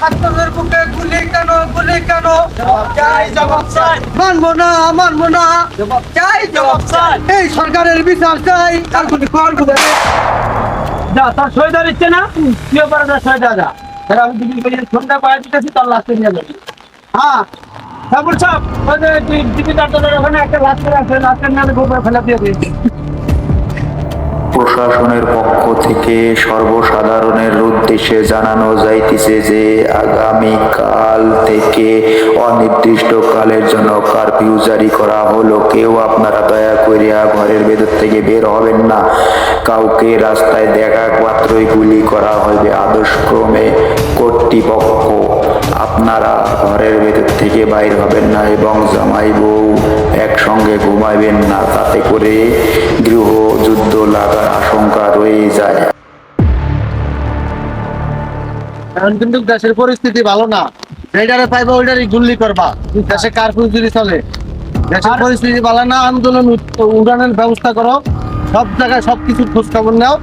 ছাত্রদের বুকে গুলি কেন গুলি কেন? চাই জবাব চাই। মানবো না মানবো না। জবাব চাই জবাব চাই। এই সরকারের বিচার চাই। তার গুলি কর গুলি? যা তার সই দেওয়ার না? কি করে যা সই যা। তাহলে আমি দিদি করে ফোনটা পায়ে দিতেছি তার লাস্টে নিয়ে যাবি। হ্যাঁ। বলছাপ ওই যে তুই দিদি তার ওখানে একটা লাস্টে আছে লাস্টের নামে গোবর ফেলা দিয়ে দিয়েছি। প্রশাসনের পক্ষ থেকে সর্বসাধারণের উদ্দেশ্যে জানানো যাইতেছে যে আগামীকাল থেকে অনির্দিষ্টকালের জন্য কারফিউ জারি করা হলো। কেউ আপনারা দয়া করিয়া ঘরের ভেতর থেকে বের হবেন না। কাউকে রাস্তায় দেখা মাত্রই গুলি করা হবে আদর্শক্রমে কর্তৃপক্ষ। আপনারা ঘরের ভেতর থেকে বাইর হবেন না এবং জামাই বউ একসঙ্গে ঘুমাইবেন না। তাতে করে গৃহ যুদ্ধ লাগার আশঙ্কা রয়ে যায়। এখন কিন্তু দেশের পরিস্থিতি ভালো না। রেডারে পাইবা ওইটারই গুল্লি করবা। দেশে কারফিউ যদি চলে দেশের পরিস্থিতি ভালো না আন্দোলন উড়ানের ব্যবস্থা করো। সব জায়গায় সবকিছু খোঁজ খবর নাও।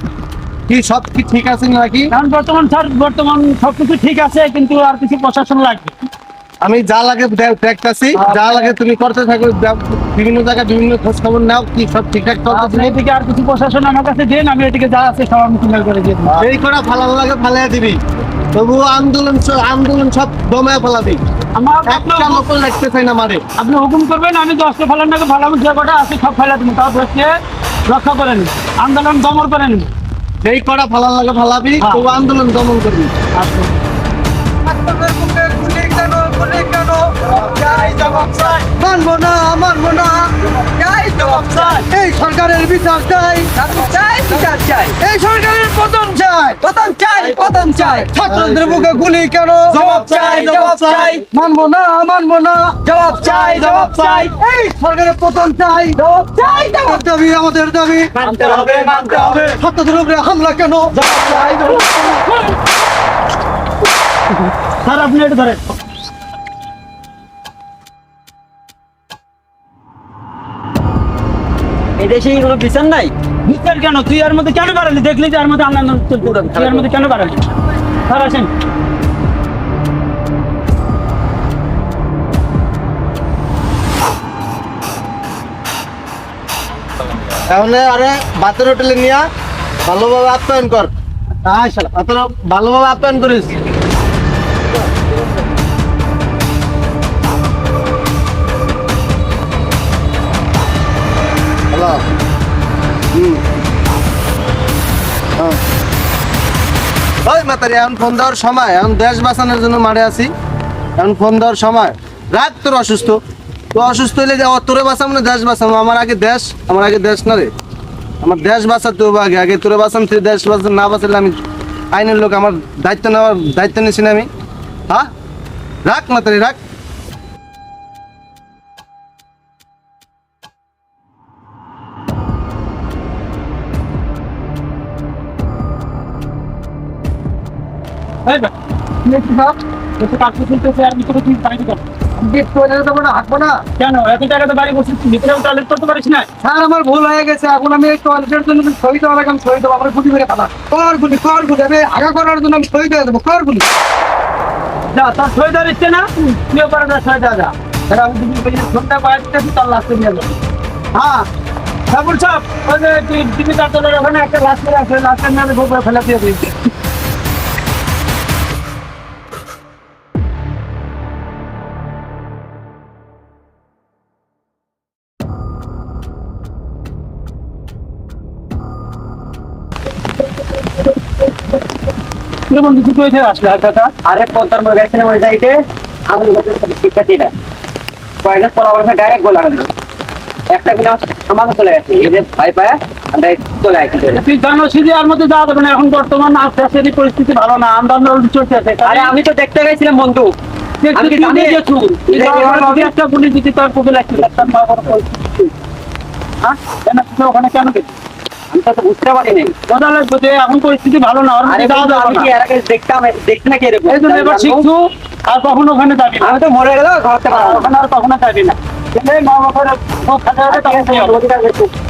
কি সব কি ঠিক আছে নাকি? কারণ বর্তমান স্যার বর্তমান সবকিছু ঠিক আছে কিন্তু আর কিছু প্রশাসন লাগবে আমি যা লাগে দেখতাছি যা লাগে তুমি করতে থাকো বিভিন্ন জায়গায় বিভিন্ন খোঁজ খবর নাও কি সব ঠিকঠাক আপনি এদিকে আর কিছু প্রশাসন আমার কাছে দেন আমি এদিকে যা আছে সব আমি সিগন্যাল করে দিয়ে এই করা ফালার লাগে ফালাই দিবি। তবু আন্দোলন আন্দোলন সব দমায় ফেলাবি। আমার একটা লোক লাগতে চাই না মারে আপনি হুকুম করবেন আমি দশটা ফেলার নাকি ফেলাম যে কটা আছে সব ফেলা দেবো। তাও দশকে রক্ষা করেন আন্দোলন দমন করেন। যেই করা ফালার লাগে ফালাবি হ্যাঁ। তবু আন্দোলন দমন করবি। আচ্ছা। গুলি কেন? চাই জবাব চাই। মানবো না মানবো না। চাই জবাব চাই। এই সরকারের বিচার চাই। চাই বিচার চাই। এই সরকারের পতন চাই। পতন চাই পতন চাই। ছাত্রদের বুকে গুলি কেন? জবাব চাই জবাব চাই। মানবো না মানবো না। জবাব চাই জবাব চাই। এই সরকারের পতন চাই। জবাব চাই জবাব দাবি আমাদের দাবি। মানতে হবে মানতে হবে। ছাত্রদের উপরে হামলা কেন? জবাব চাই জবাব চাই। স্যার আপনি এটা ধরেন। এদেশে কোনো বিচার নাই? বিচার কেন? তুই এর মধ্যে কেন বাড়ালি? দেখলি যে এর মধ্যে চলছে তুই এর মধ্যে কেন বাড়ালি? স্যার আসেন। তাহলে আরে বাতের হোটেলে নিয়ে ভালোভাবে আপ্যায়ন কর। ভালোভাবে আপ্যায়ন করিস। ওই মাতারি, এখন ফোন দেওয়ার সময়, এখন দেশ বাঁচানোর জন্য মারে আছি। এখন ফোন দেওয়ার সময়। রাত তোর অসুস্থ। তো অসুস্থ হলে তোরে বাঁচাম না, দেশ বাঁচাম আমার আগে দেশ, আমার আগে দেশ না রে। আমার দেশ বাঁচাতে হবে আগে। আগে তোরে বাঁচাম তুই দেশ বাঁচান না বাঁচালে আমি আইনের লোক, আমার দায়িত্ব নেওয়ার দায়িত্ব নিয়েছি না আমি। হ্যাঁ রাখ মাতারি, রাখ। আমার ভুল হয়ে গেছে এখন আমি এই টয়লেটের জন্য সই দেওয়া আমি সই দেবো আমার গুলি মেরে ফেলা। কর গুলি কর গুলি আমি আগা করার জন্য আমি সই দিয়ে দেবো কর গুলি। যা তার সই দেওয়ার ইচ্ছে না? তুই যা আমি দিতেছি তার লাস্টে নিয়ে যাব হ্যাঁ যে তুই দিদি তার ওখানে একটা লাস্ট আছে লাস্টের নামে ফেলা দিয়ে দিয়েছি কীরকম কিছু হয়েছে আসলে আর কাকা আরে পদ্মার মধ্যে গেছে ওই যাইতে আমি শিক্ষার্থী না কয়েকজন পরামর্শ ডাইরেক্ট গোলা গেল একটা কিনা আমাকে চলে গেছে এই যে ভাই পায় আমরা চলে আসছি তুই জানো সিরিয়ার মধ্যে যাওয়া যাবে না এখন বর্তমান দেশের এই পরিস্থিতি ভালো না আন্দোলন আরে আমি তো দেখতে গেছিলাম বন্ধু। আমি? একটা পুলিশ দিতে তার কবি লাগছে হ্যাঁ? কেন ওখানে কেন গেছিস? আমি তো বুঝতে পারিনি। মজা লাগবে যে এখন পরিস্থিতি ভালো না আরে আমি কি এর আগে দেখতাম দেখতে না কি এরকম? এই জন্য এবার শিখছু আর কখনো ওখানে যাবি আমি তো মরে গেল ঘর থেকে ওখানে আর কখনো যাবি না। মা বাবার খুব খাতে হবে হবে।